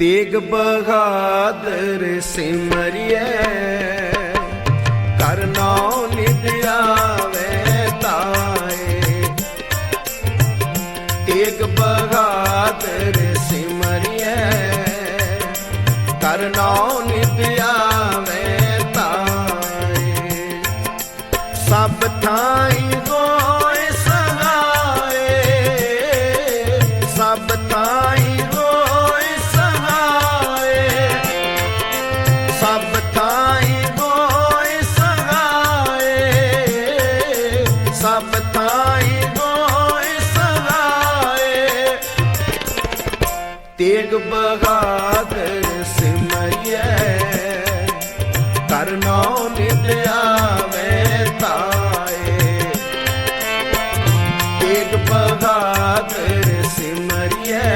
ਤੇਗ ਬਹਾਦਰ ਸਿਮਰਿਐ ਕਰਨੋ ਨਿਧ ਆਵੇ ਤਾਏ। ਤੇਗ ਬਹਾਦਰ ਸਿਮਰਿਐ ਕਰਨੋ ਨਿਧ ਆਵੇ ਤਾਏ। ਸਭ ਥਾਈ ਤੇਗ ਬਹਾਦਰ ਸਿਮਰਿਐ ਕਰਨੋ ਨਿਧ ਆਵੇ ਤਾਏ। ਤੇਗ ਬਹਾਦਰ ਸਿਮਰਿਐ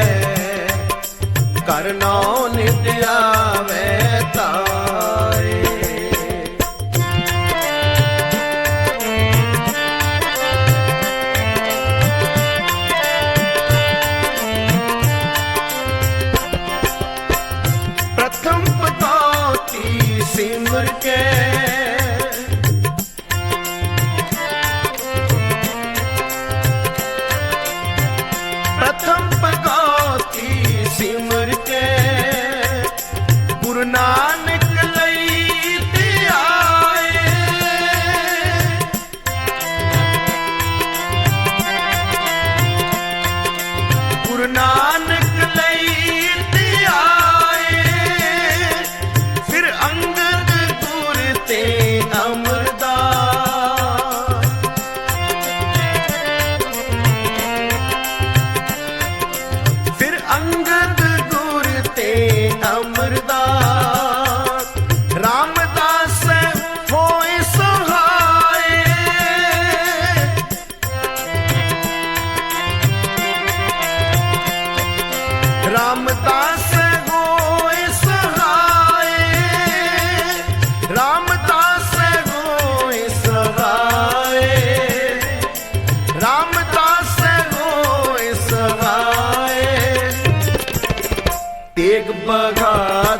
ਕਰਨੋ सिमर के ਰਾਮਦਾਸ ਹੋਏ ਸਹਾਏ। ਰਾਮਦਾਸ ਹੋਏ ਸਹਾਏ। ਰਾਮਦਾਸ ਹੋਏ ਸਹਾਏ। ਤੇਗ ਬਗਾ